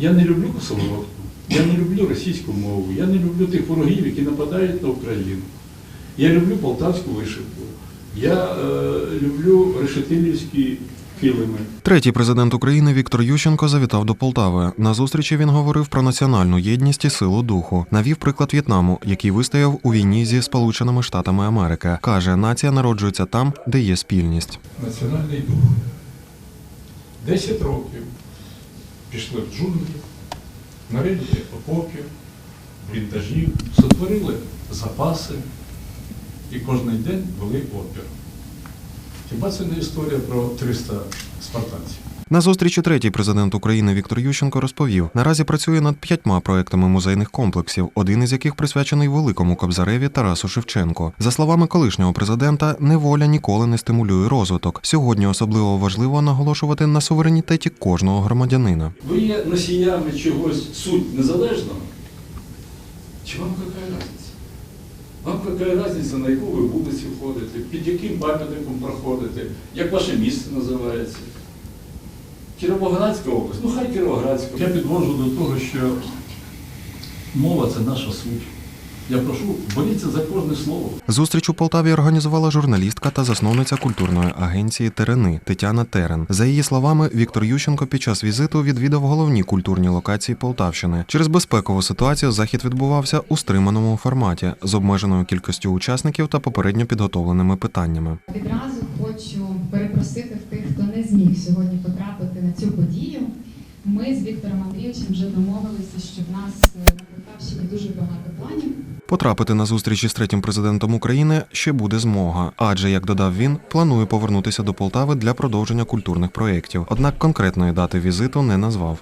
Я не люблю косоворотку, я не люблю російську мову, я не люблю тих ворогів, які нападають на Україну. Я люблю полтавську вишивку, я е, люблю решетилівські килими. Третій президент України Віктор Ющенко завітав до Полтави. На зустрічі він говорив про національну єдність і силу духу. Навів приклад В'єтнаму, який вистояв у війні зі Сполученими Штатами Америки. каже, нація народжується там, де є спільність. Національний дух. Десять років пішли в джунглі, нарили окопів, бліндажів, сотворили запаси і кожен день вели опір. Хіба це не історія про 300 спартанців? На зустрічі третій президент України Віктор Ющенко розповів: наразі працює над п'ятьма проектами музейних комплексів, один із яких присвячений великому кобзареві Тарасу Шевченко. За словами колишнього президента, неволя ніколи не стимулює розвиток. Сьогодні особливо важливо наголошувати на суверенітеті кожного громадянина. Ви є носіями чогось суть незалежного? Чи вам яка різниця? Вам яка різниця, на яку ви вулицю ходите, під яким пам'ятником проходите, як ваше місце називається? Кіровоградська область, ну хай Кіровоградська. Я підвожу до того, що мова це наша суть. Я прошу, боріться за кожне слово. Зустріч у Полтаві організувала журналістка та засновниця культурної агенції Терени Тетяна Терен. За її словами, Віктор Ющенко під час візиту відвідав головні культурні локації Полтавщини. Через безпекову ситуацію захід відбувався у стриманому форматі з обмеженою кількістю учасників та попередньо підготовленими питаннями. Відразу хочу перепросити в тих, хто не зміг сьогодні потрапити на цю подію. Ми з Віктором Андрійовичем вже домовилися, що в нас е, на дуже багато планів. Потрапити на зустрічі з третім президентом України ще буде змога, адже як додав він, планує повернутися до Полтави для продовження культурних проєктів. Однак конкретної дати візиту не назвав.